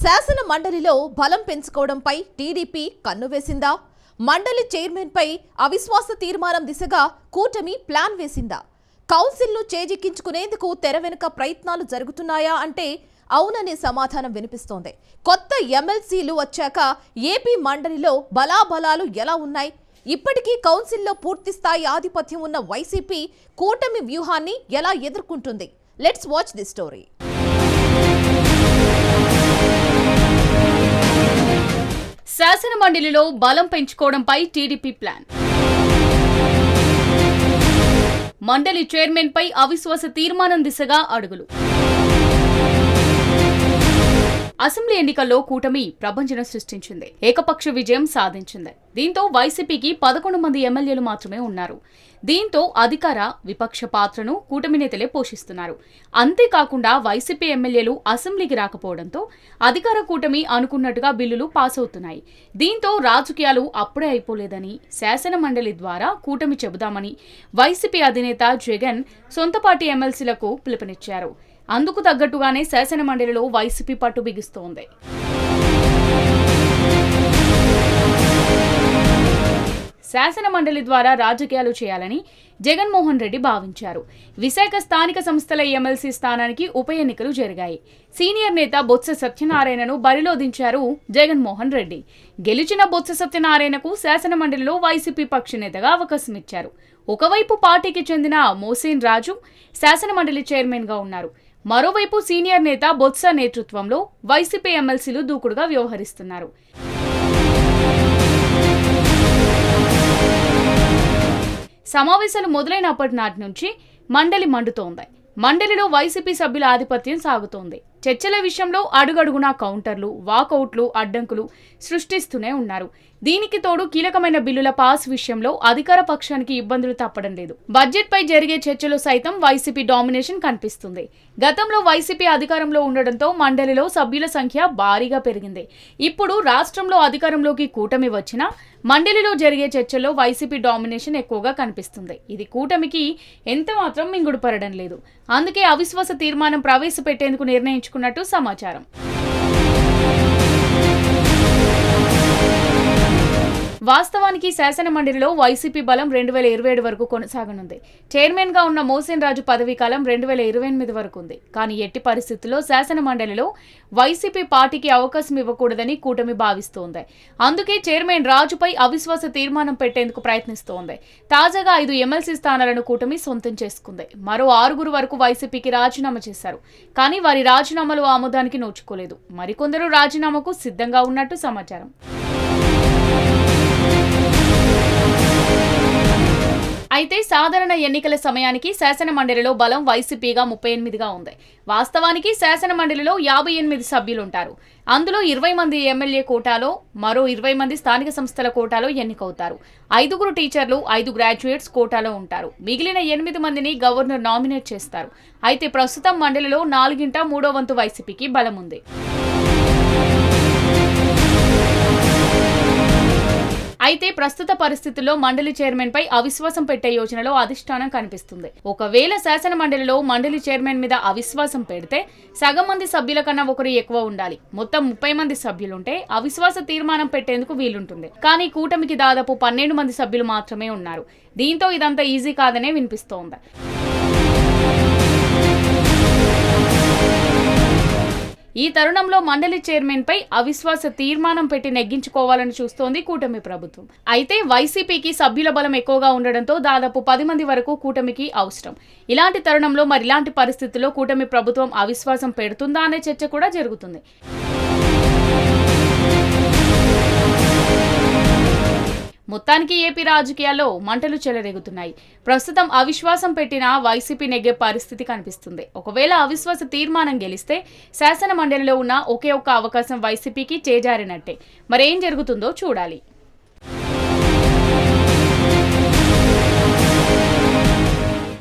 శాసన మండలిలో బలం పెంచుకోవడంపై టీడీపీ కన్ను వేసిందా? మండలి చైర్మన్పై అవిశ్వాస తీర్మానం దిశగా కూటమి ప్లాన్ వేసిందా? కౌన్సిల్ను చేజిక్కించుకునేందుకు తెర వెనుక ప్రయత్నాలు జరుగుతున్నాయా అంటే అవుననే సమాధానం వినిపిస్తోంది. కొత్త ఎమ్మెల్సీలు వచ్చాక ఏపీ మండలిలో బలాబలాలు ఎలా ఉన్నాయి? ఇప్పటికీ కౌన్సిల్లో పూర్తి స్థాయి ఆధిపత్యం ఉన్న వైసీపీ కూటమి వ్యూహాన్ని ఎలా ఎదుర్కొంటుంది? Let's watch the story. శాసన మండలిలో బలం పెంచుకోవడంపై టీడీపీ ప్లాన్. మండలి చైర్మన్పై అవిశ్వాస తీర్మానం దిశగా అడుగులు. అసెంబ్లీ ఎన్నికల్లో కూటమి ప్రభంజనం సృష్టించింది. ఏకపక్ష విజయం సాధించింది. దీంతో వైసీపీకి పదకొండు మంది ఎమ్మెల్యేలు మాత్రమే ఉన్నారు. దీంతో అధికార విపక్ష పాత్రను కూటమి నేతలే పోషిస్తున్నారు. అంతేకాకుండా వైసీపీ ఎమ్మెల్యేలు అసెంబ్లీకి రాకపోవడంతో అధికార కూటమి అనుకున్నట్టుగా బిల్లులు పాస్ అవుతున్నాయి. దీంతో రాజకీయాలు అప్పుడే అయిపోలేదని శాసన మండలి ద్వారా కూటమి చెబుదామని వైసీపీ అధినేత జగన్ సొంత పార్టీ ఎమ్మెల్సీలకు పిలుపునిచ్చారు. అందుకు తగ్గట్టుగానే శాసన మండలిలో వైసీపీ పట్టు బిగిస్తోంది. శాసన మండలి ద్వారా రాజకీయాలు చేయాలని జగన్మోహన్ రెడ్డి భావించారు. విశాఖ స్థానిక సంస్థల ఎమ్మెల్సీ స్థానానికి ఉప ఎన్నికలు జరిగాయి. సీనియర్ నేత బొత్స సత్యనారాయణను బరిలో దించారు జగన్మోహన్ రెడ్డి. గెలిచిన బొత్స సత్యనారాయణకు శాసన మండలిలో వైసీపీ పక్ష నేతగా అవకాశం ఇచ్చారు. ఒకవైపు పార్టీకి చెందిన మోసేన్ రాజు శాసన మండలి చైర్మన్గా ఉన్నారు. మరోవైపు సీనియర్ నేత బొత్స నేతృత్వంలో వైసీపీ ఎమ్మెల్సీలు దూకుడుగా వ్యవహరిస్తున్నారు. సమావేశాలు మొదలైనప్పటి నాటి నుంచి మండలి మండుతోంది. మండలిలో వైసీపీ సభ్యుల ఆధిపత్యం సాగుతోంది. చర్చల విషయంలో అడుగడుగునా కౌంటర్లు వాకౌట్లు అడ్డంకులు సృష్టిస్తూనే ఉన్నారు. దీనికి తోడు కీలకమైన బిల్లుల పాస్ విషయంలో అధికార పక్షానికి ఇబ్బందులు తప్పడం లేదు. బడ్జెట్పై జరిగే చర్చలో సైతం వైసీపీ డామినేషన్ కనిపిస్తుంది. గతంలో వైసీపీ అధికారంలో ఉండడంతో మండలిలో సభ్యుల సంఖ్య భారీగా పెరిగింది. ఇప్పుడు రాష్ట్రంలో అధికారంలోకి కూటమి వచ్చినా మండలిలో జరిగే చర్చల్లో వైసీపీ డామినేషన్ ఎక్కువగా కనిపిస్తుంది. ఇది కూటమికి ఎంత మాత్రం మింగుడుపడడం లేదు. అందుకే అవిశ్వాస తీర్మానం ప్రవేశపెట్టేందుకు నిర్ణయించుకున్నట్టు సమాచారం. వాస్తవానికి శాసన మండలిలో వైసీపీ బలం రెండు వేల ఇరవై ఏడు వరకు కొనసాగనుంది. చైర్మన్గా ఉన్న మోసేన్ రాజు పదవీ కాలం రెండు వేల ఇరవై ఎనిమిది వరకు ఉంది. కానీ ఎట్టి పరిస్థితుల్లో శాసన మండలిలో వైసీపీ పార్టీకి అవకాశం ఇవ్వకూడదని కూటమి భావిస్తోంది. అందుకే చైర్మన్ రాజుపై అవిశ్వాస తీర్మానం పెట్టేందుకు ప్రయత్నిస్తోంది. తాజాగా ఐదు ఎమ్మెల్సీ స్థానాలను కూటమి సొంతం చేసుకుంది. మరో ఆరుగురు వరకు వైసీపీకి రాజీనామా చేశారు. కానీ వారి రాజీనామాలు ఆమోదానికి నోచుకోలేదు. మరికొందరు రాజీనామాకు సిద్ధంగా ఉన్నట్టు సమాచారం. అయితే సాధారణ ఎన్నికల సమయానికి శాసన మండలిలో బలం వైసీపీగా ముప్పై ఎనిమిదిగా ఉంది. వాస్తవానికి శాసన మండలిలో యాభై ఎనిమిది సభ్యులుంటారు. అందులో ఇరవై మంది ఎమ్మెల్యే కోటాలో మరో ఇరవై మంది స్థానిక సంస్థల కోటాలో ఎన్నికవుతారు. ఐదుగురు టీచర్లు ఐదు గ్రాడ్యుయేట్స్ కోటాలో ఉంటారు. మిగిలిన ఎనిమిది మందిని గవర్నర్ నామినేట్ చేస్తారు. అయితే ప్రస్తుతం మండలిలో నాలుగింట మూడో వంతు వైసీపీకి బలం ఉంది అయితే ప్రస్తుత పరిస్థితుల్లో మండలి చైర్మన్ పై అవిశ్వాసం పెట్టే యోచనలో అధిష్టానం కనిపిస్తుంది. ఒకవేళ శాసన మండలిలో మండలి చైర్మన్ మీద అవిశ్వాసం పెడితే సగం మంది సభ్యుల కన్నా ఒకరు ఎక్కువ ఉండాలి. మొత్తం ముప్పై మంది సభ్యులుంటే అవిశ్వాస తీర్మానం పెట్టేందుకు వీలుంటుంది. కానీ కూటమికి దాదాపు పన్నెండు మంది సభ్యులు మాత్రమే ఉన్నారు. దీంతో ఇదంతా ఈజీ కాదనే వినిపిస్తోంది. ఈ తరుణంలో మండలి చైర్మన్ పై అవిశ్వాస తీర్మానం పెట్టి నెగ్గించుకోవాలని చూస్తోంది కూటమి ప్రభుత్వం. అయితే వైసీపీకి సభ్యుల బలం ఎక్కువగా ఉండడంతో దాదాపు పది మంది వరకు కూటమికి అవసరం. ఇలాంటి తరుణంలో మరి ఇలాంటి పరిస్థితుల్లో కూటమి ప్రభుత్వం అవిశ్వాసం పెడుతుందా అనే చర్చ కూడా జరుగుతుంది. మొత్తానికి ఏపీ రాజకీయాల్లో మంటలు చెలరేగుతున్నాయి. ప్రస్తుతం అవిశ్వాసం పెట్టిన వైసీపీ నెగ్గే పరిస్థితి కనిపిస్తుంది. ఒకవేళ అవిశ్వాస తీర్మానం గెలిస్తే శాసన మండలిలో ఉన్న ఒకే ఒక్క అవకాశం వైసీపీకి చేజారినట్టే. మరేం జరుగుతుందో చూడాలి.